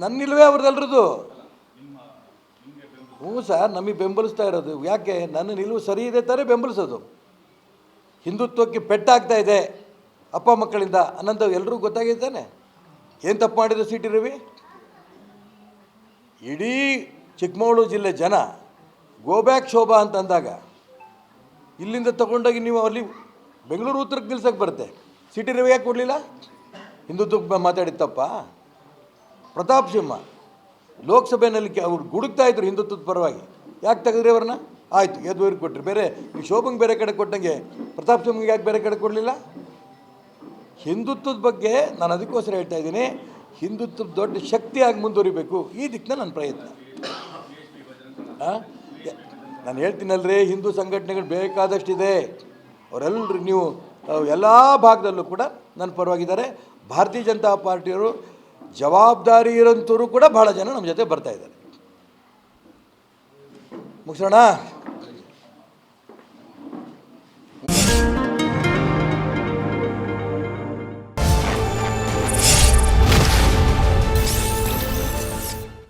ನನ್ನ ನಿಲುವೇ ಅವ್ರದ್ದೆಲ್ರದ್ದು ಹ್ಞೂ ಸರ್, ನಮಗೆ ಬೆಂಬಲಿಸ್ತಾ ಇರೋದು. ಯಾಕೆ? ನನ್ನ ನಿಲುವು ಸರಿ ಇದೆ ತಾನೇ ಬೆಂಬಲಿಸೋದು. ಹಿಂದುತ್ವಕ್ಕೆ ಪೆಟ್ಟಾಗ್ತಾ ಇದೆ ಅಪ್ಪ ಮಕ್ಕಳಿಂದ. ಅನ್ನಂತ ಎಲ್ಲರಿಗೂ ಗೊತ್ತಾಗಿದ್ದಾನೆ ಏನು ತಪ್ಪು ಮಾಡಿದ್ರು ಸಿಟಿ ರವಿ? ಇಡೀ ಚಿಕ್ಕಮಗಳೂರು ಜಿಲ್ಲೆ ಜನ ಗೋಬ್ಯಾಕ್ ಶೋಭಾ ಅಂತ ಅಂದಾಗ ಇಲ್ಲಿಂದ ತಗೊಂಡೋಗಿ ನೀವು ಅಲ್ಲಿ ಬೆಂಗಳೂರು ಉತ್ತರಕ್ಕೆ ನಿಲ್ಸಕ್ಕೆ ಬರುತ್ತೆ. ಸಿಟಿ ರಿವ್ಯೂ ರವಿ ಯಾಕೆ ಕೊಡಲಿಲ್ಲ? ಹಿಂದುತ್ವಕ್ಕೆ ಮಾತಾಡಿತ್ತಪ್ಪ ಪ್ರತಾಪ್ ಸಿಂಹ ಲೋಕಸಭೆಯಲ್ಲಿ ಅವ್ರು ಗುಡುಕ್ತಾ ಇದ್ರು ಹಿಂದುತ್ವದ ಪರವಾಗಿ. ಯಾಕೆ ತೆಗೆದ್ರಿ ಅವ್ರನ್ನ? ಆಯಿತು ಯದುವರಿಗೆ ಕೊಟ್ಟರು ಬೇರೆ, ಈ ಶೋಭಂಗೆ ಬೇರೆ ಕಡೆ ಕೊಟ್ಟಂಗೆ ಪ್ರತಾಪ್ ಸಿಂಹಗೆ ಯಾಕೆ ಬೇರೆ ಕಡೆ ಕೊಡಲಿಲ್ಲ? ಹಿಂದುತ್ವದ ಬಗ್ಗೆ ನಾನು ಅದಕ್ಕೋಸ್ಕರ ಹೇಳ್ತಾ ಇದ್ದೀನಿ, ಹಿಂದುತ್ವದ ದೊಡ್ಡ ಶಕ್ತಿಯಾಗಿ ಮುಂದುವರಿಬೇಕು. ಈ ದಿಕ್ಕಿನ ನನ್ನ ಪ್ರಯತ್ನ? ನಾನು ಹೇಳ್ತೀನಲ್ರಿ, ಹಿಂದೂ ಸಂಘಟನೆಗಳು ಬೇಕಾದಷ್ಟಿದೆ. ಅವರೆಲ್ಲರೂ ನೀವು ಎಲ್ಲ ಭಾಗದಲ್ಲೂ ಕೂಡ ನನ್ನ ಪರವಾಗಿದ್ದಾರೆ. ಭಾರತೀಯ ಜನತಾ ಪಾರ್ಟಿಯವರು ಜವಾಬ್ದಾರಿ ಇರೋಂಥವ್ರು ಕೂಡ ಭಾಳ ಜನ ನಮ್ಮ ಜೊತೆ ಬರ್ತಾ ಇದ್ದಾರೆ. ಮುಗಿಸೋಣ?